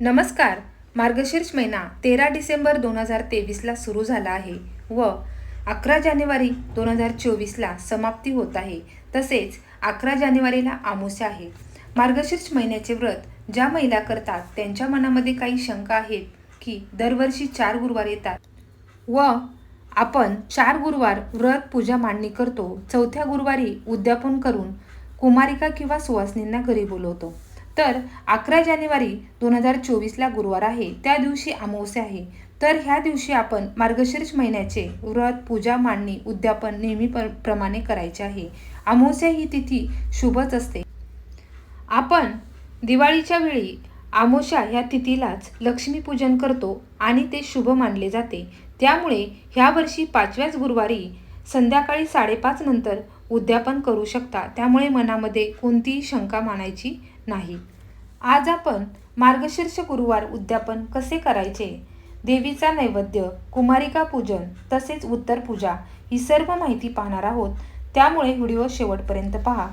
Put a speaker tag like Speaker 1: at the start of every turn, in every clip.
Speaker 1: नमस्कार. मार्गशीर्ष महिना तेरा डिसेंबर दोन हजार तेवीसला सुरू झाला आहे व अकरा जानेवारी दोन हजार चोवीसला समाप्ती होत आहे. तसेच अकरा जानेवारीला आमोसे आहे. मार्गशीर्ष महिन्याचे व्रत ज्या महिला करतात त्यांच्या मनामध्ये काही शंका आहेत की दरवर्षी चार गुरुवार येतात व आपण चार गुरुवार व्रत पूजा मांडणी करतो. चौथ्या गुरुवारी उद्यापन करून कुमारिका किंवा सुवासिनींना घरी बोलवतो. तर अकरा जानेवारी दोन हजार चोवीसला गुरुवार आहे. त्या दिवशी अमावस्या आहे. तर ह्या दिवशी आपण मार्गशीर्ष महिन्याचे व्रत पूजा मांडणी उद्यापन नेहमी प्रमाणे करायचे आहे. अमावस्या ही तिथी शुभच असते. आपण दिवाळीच्या वेळी आमोशा ह्या तिथीलाच लक्ष्मीपूजन करतो आणि ते शुभ मानले जाते. त्यामुळे ह्या वर्षी पाचव्याच गुरुवारी संध्याकाळी साडेपाच नंतर उद्यापन करू शकता. त्यामुळे मनामध्ये कोणतीही शंका मानायची नाही. आज आपण मार्गशीर्ष गुरुवार उद्यापन कसे करायचे? देवीचा नैवेद्य कुमारिका पूजन तसेच उत्तर पूजा ही सर्व माहिती पाहणार आहोत. त्यामुळे व्हिडिओ शेवटपर्यंत पहा.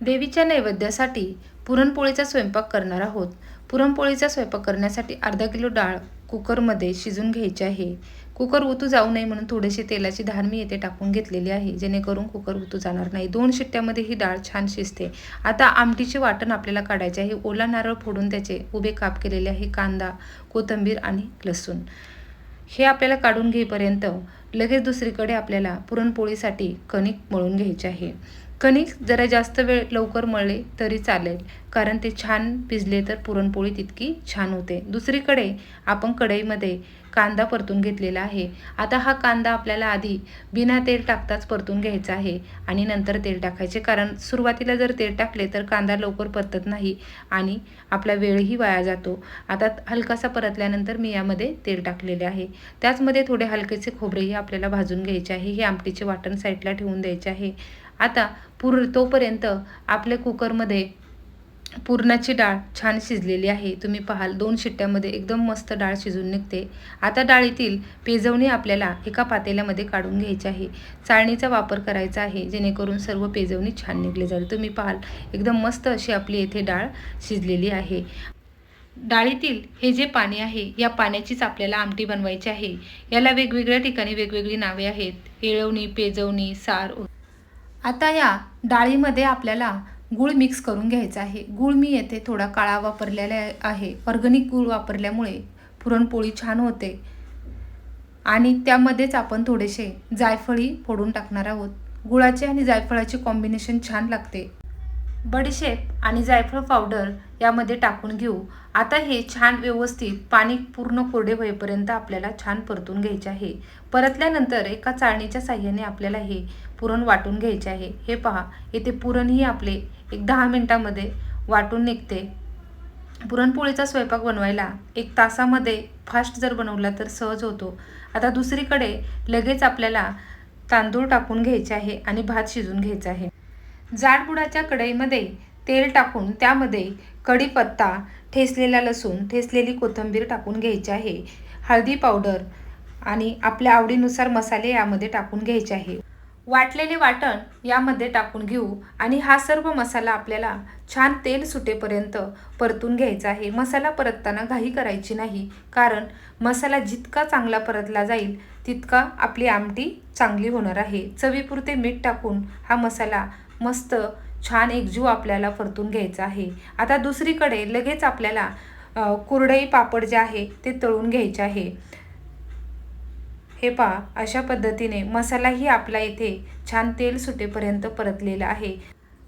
Speaker 1: देवीच्या नैवेद्यासाठी पुरणपोळीचा स्वयंपाक करणार आहोत. पुरणपोळीचा स्वयंपाक करण्यासाठी अर्धा किलो डाळ कुकरमध्ये शिजून घ्यायची आहे. कुकर उतू जाऊ नये म्हणून थोडीशी तेलाची धार मी येथे टाकून घेतलेली आहे. जेणेकरून कुकर उतू जाणार नाही. दोन शिट्ट्यामध्ये ही डाळ छान शिजते. आता आमटीचे वाटण आपल्याला काढायचे आहे. ओला नारळ फोडून त्याचे उभे काप केलेले आहे. कांदा कोथिंबीर आणि लसूण. हे आपल्याला काढून घेईपर्यंत लगेच दुसरीकडे आपल्याला पुरणपोळीसाठी कणिक मळून घ्यायचे आहे. कणिक जरा जास्त वेळ लवकर मळले तरी चालेल. कारण ते छान भिजले तर पुरणपोळी तितकी छान होते. दुसरीकडे आपण कढईमध्ये कांदा परतून घेतलेला आहे. आता हा कांदा आपल्याला आधी बिना तेल टाकताच परतून घ्यायचा आहे आणि नंतर तेल टाकायचे. कारण सुरुवातीला जर तेल टाकले तर कांदा लवकर परतत नाही आणि आपला वेळही वाया जातो. आता हलकासा परतल्यानंतर मी यामध्ये तेल टाकलेले आहे. त्याचमध्ये थोडे हलकेचे खोबरेही आपल्याला भाजून घ्यायचे आहे. हे आमटीचे वाटण साईडला ठेवून द्यायचे आहे. आता पूर तोपर्यंत आपल्या कुकरमध्ये पुरणाची डाळ छान शिजलेली आहे. तुम्ही पाहाल दोन शिट्ट्यामध्ये एकदम मस्त डाळ शिजून निघते. आता डाळीतील पेजवणी आपल्याला एका पातेल्यामध्ये काढून घ्यायची आहे. चाळणीचा वापर करायचा आहे जेणेकरून सर्व पेजवणी छान निघली जाईल. तुम्ही पाहाल एकदम मस्त अशी आपली येथे डाळ शिजलेली आहे. डाळीतील हे जे पाणी आहे या पाण्याचीच आपल्याला आमटी बनवायची आहे. याला वेगवेगळ्या ठिकाणी वेगवेगळी नावे आहेत. येळवणी पेजवणी सार आता या डाळीमध्ये आपल्याला गूळ मिक्स करून घ्यायचा आहे. गूळ मी येथे थोडा काळा वापरलेला आहे. ऑर्गॅनिक गूळ वापरल्यामुळे पुरणपोळी छान होते. आणि त्यामध्येच आपण थोडेसे जायफळी फोडून टाकणार आहोत. गुळाचे आणि जायफळाचे कॉम्बिनेशन छान लागते. बडीशेप आणि जायफळ पावडर यामध्ये टाकून घेऊ. आता हे छान व्यवस्थित पाणी पूर्ण कोरडे होईपर्यंत आपल्याला छान परतून घ्यायचे आहे. परतल्यानंतर एका चाळणीच्या साह्याने आपल्याला हे पुरण वाटून घ्यायचे आहे. हे पहा येथे पुरणही आपले एक दहा मिनटामध्ये वाटून निघते. पुरणपोळीचा स्वयंपाक बनवायला एक तासामध्ये फास्ट जर बनवला तर सहज होतो. आता दुसरीकडे लगेच आपल्याला तांदूळ टाकून घ्यायचे आहे आणि भात शिजून घ्यायचा आहे. जाडबुडाच्या कढईमध्ये तेल टाकून त्यामध्ये कढीपत्ता ठेसलेला लसूण ठेसलेली कोथिंबीर टाकून घ्यायची आहे. हळदी पावडर आणि आपल्या आवडीनुसार मसाले यामध्ये टाकून घ्यायचे आहे. वाटलेले वाटण यामध्ये टाकून घेऊ आणि हा सर्व मसाला आपल्याला छान तेल सुटेपर्यंत परतून घ्यायचा आहे. मसाला परतताना घाई करायची नाही कारण मसाला जितका चांगला परतला जाईल तितका आपली आमटी चांगली होणार आहे. चवीपुरते मीठ टाकून हा मसाला मस्त छान एक जीव आपल्याला परतून घ्यायचा आहे. आता दुसरीकडे लगेच आपल्याला कुरडई पापड जे आहे ते तळून घ्यायचे आहे. हे पहा अशा पद्धतीने मसालाही आपला इथे छान तेल सुटेपर्यंत परतलेला आहे.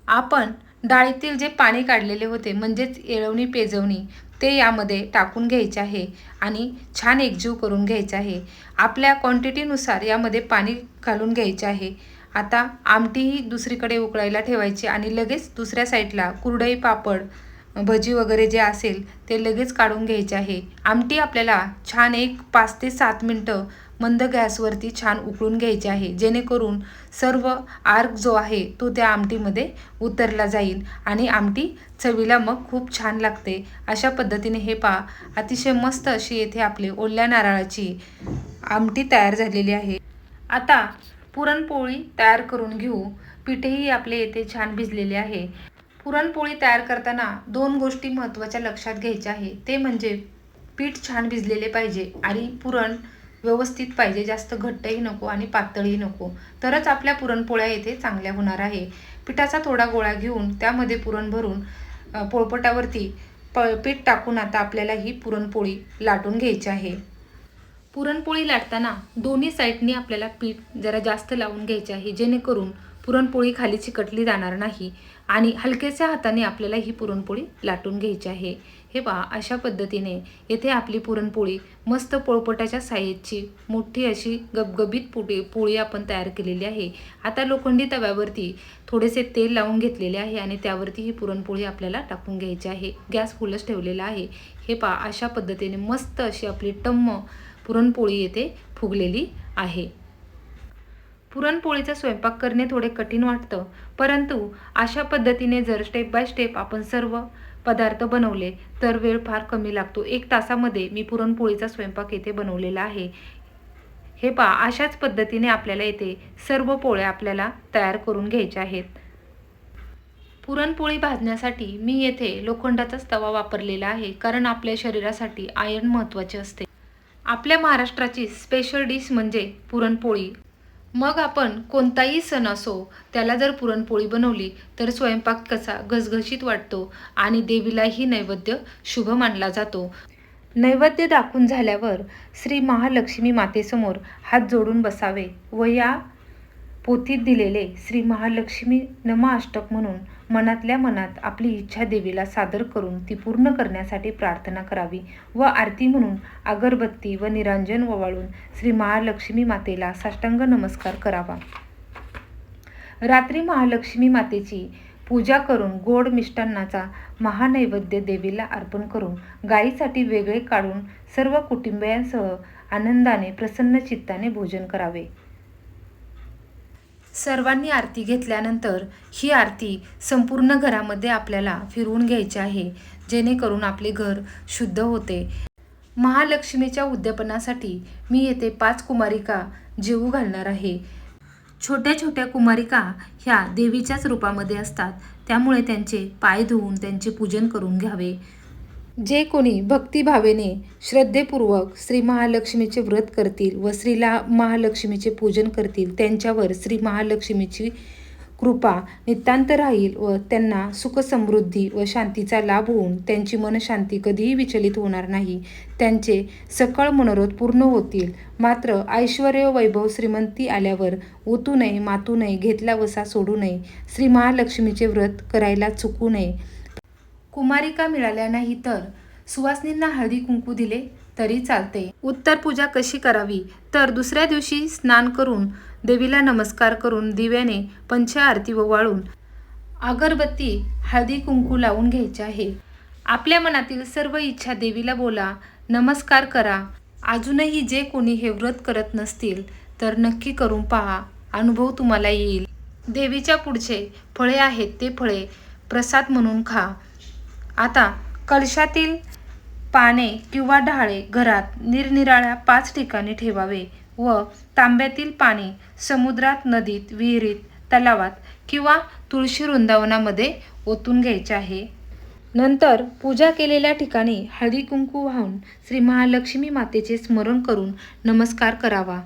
Speaker 1: आपण डाळीतील जे पाणी काढलेले होते म्हणजेच येळवणी पेजवणी ते यामध्ये टाकून घ्यायचे आहे आणि छान एकजीव करून घ्यायचे आहे. आपल्या क्वांटिटीनुसार यामध्ये पाणी घालून घ्यायचे आहे. आता आमटीही दुसरीकडे उकळायला ठेवायची आणि लगेच दुसऱ्या साईडला कुरडई पापड भजी वगैरे जे असेल ते लगेच काढून घ्यायचे आहे. आमटी आपल्याला छान एक पाच ते सात मिनटं मंद गॅसवरती छान उकळून घ्यायचे आहे. जेणेकरून सर्व आर्क जो आहे तो त्या आमटीमध्ये उतरला जाईल आणि आमटी चवीला मग खूप छान लागते. अशा पद्धतीने हे पहा अतिशय मस्त अशी येथे आपली ओल्या नारळाची आमटी तयार झालेली आहे. आता पुरणपोळी तयार करून घेऊ. पिठेही आपले येथे छान भिजलेले आहे. पुरणपोळी तयार करताना दोन गोष्टी महत्त्वाच्या लक्षात घ्यायच्या आहे. ते म्हणजे पीठ छान भिजलेले पाहिजे आणि पुरण व्यवस्थित पाहिजे. जास्त घट्टही नको आणि पातळही नको. तरच आपल्या पुरणपोळ्या येथे चांगल्या होणार आहे. पिठाचा थोडा गोळा घेऊन त्यामध्ये पुरण भरून पोळपटावरती प पीठ टाकून आता आपल्याला ही पुरणपोळी लाटून घ्यायची आहे. पुरणपोळी लाटताना दोन्ही साईडने आपल्याला पीठ जरा जास्त लावून घ्यायचे आहे जेणेकरून पुरणपोळी खाली चिकटली जाणार नाही आणि हलकेच्या हाताने आपल्याला ही पुरणपोळी लाटून घ्यायची आहे. हे पहा अशा पद्धतीने येथे आपली पुरणपोळी मस्त पोळपटाच्या साईजची मोठी अशी गबगबीत पोळी पोळी आपण तयार केलेली आहे. आता लोखंडी तव्यावरती थोडेसे तेल लावून घेतलेले आहे आणि त्यावरती ही पुरणपोळी आपल्याला टाकून घ्यायची आहे. गॅस फुलच ठेवलेला आहे. हे पहा अशा पद्धतीने मस्त अशी आपली टम्म पुरणपोळी येथे फुगलेली आहे. पुरणपोळीचा स्वयंपाक करणे थोडे कठीण वाटतं परंतु अशा पद्धतीने जर स्टेप बाय स्टेप आपण सर्व पदार्थ बनवले तर वेळ फार कमी लागतो. एक तासामध्ये मी पुरणपोळीचा स्वयंपाक येथे बनवलेला आहे. हे पहा अशाच पद्धतीने आपल्याला येथे सर्व पोळ्या आपल्याला तयार करून घ्यायच्या आहेत. पुरणपोळी भाजण्यासाठी मी येथे लोखंडाचाच तवा वापरलेला आहे कारण आपल्या शरीरासाठी आयर्न महत्त्वाचे असते. आपल्या महाराष्ट्राची स्पेशल डिश म्हणजे पुरणपोळी. मग आपण कोणताही सण असो त्याला जर पुरणपोळी बनवली तर स्वयंपाक कसा घसघशीत वाटतो आणि देवीलाही नैवेद्य शुभ मानला जातो. नैवेद्य दाखवून झाल्यावर श्री महालक्ष्मी मातेसमोर हात जोडून बसावे व या पोथीत दिलेले श्री महालक्ष्मी नमा अष्टक म्हणून मनातल्या मनात आपली इच्छा देवीला सादर करून ती पूर्ण करण्यासाठी प्रार्थना करावी व आरती म्हणून अगरबत्ती व निरांजन ओवाळून श्री महालक्ष्मी मातेला साष्टांग नमस्कार करावा. रात्री महालक्ष्मी मातेची पूजा करून गोड मिष्टान्नाचा महानैवेद्य देवीला अर्पण करून गायीसाठी वेगळे काढून सर्व कुटुंबियांसह आनंदाने प्रसन्न चित्ताने भोजन करावे. सर्वांनी आरती घेतल्यानंतर ही आरती संपूर्ण घरामध्ये आपल्याला फिरवून घ्यायची आहे जेणेकरून आपले घर शुद्ध होते. महालक्ष्मीच्या उद्यापनासाठी मी येथे पाच कुमारिका जेवू घालणार आहे. छोट्या छोट्या कुमारिका ह्या देवीच्याच रूपामध्ये असतात. त्यामुळे त्यांचे पाय धुवून त्यांचे पूजन करून घ्यावे. जे कोणी भक्तिभावेने श्रद्धेपूर्वक श्री महालक्ष्मीचे व्रत करतील व श्रीला महालक्ष्मीचे पूजन करतील त्यांच्यावर श्री महालक्ष्मीची कृपा नितांत राहील व त्यांना सुखसमृद्धी व शांतीचा लाभ होऊन त्यांची मनशांती कधीही विचलित होणार नाही. त्यांचे सकळ मनोरथ पूर्ण होतील. मात्र ऐश्वर वैभव श्रीमंती आल्यावर ओतू नये मातू नये घेतला वसा सोडू नये श्री महालक्ष्मीचे व्रत करायला चुकू नये. कुमारिका मिळाल्या नाही तर सुवासनींना हळदी कुंकू दिले तरी चालते. उत्तर पूजा कशी करावी? तर दुसऱ्या दिवशी स्नान करून देवीला नमस्कार करून दिव्याने पंच आरती ओवाळून अगरबत्ती हळदी कुंकू लावून घ्यायचे आहे. आपल्या मनातील सर्व इच्छा देवीला बोला नमस्कार करा. अजूनही जे कोणी हे व्रत करत नसतील तर नक्की करून पहा. अनुभव तुम्हाला येईल. देवीच्या पुढचे फळे आहेत ते फळे. प्रसाद म्हणून खा. आता कलशातील पाने किंवा ढाळे घरात निरनिराळ्या पाच ठिकाणी ठेवावे व तांब्यातील पाणी समुद्रात नदीत विहिरीत तलावात किंवा तुळशी वृंदावनामध्ये ओतून घ्यायचे आहे. नंतर पूजा केलेल्या ठिकाणी हळदी कुंकू वाहून श्री महालक्ष्मी मातेचे स्मरण करून नमस्कार करावा.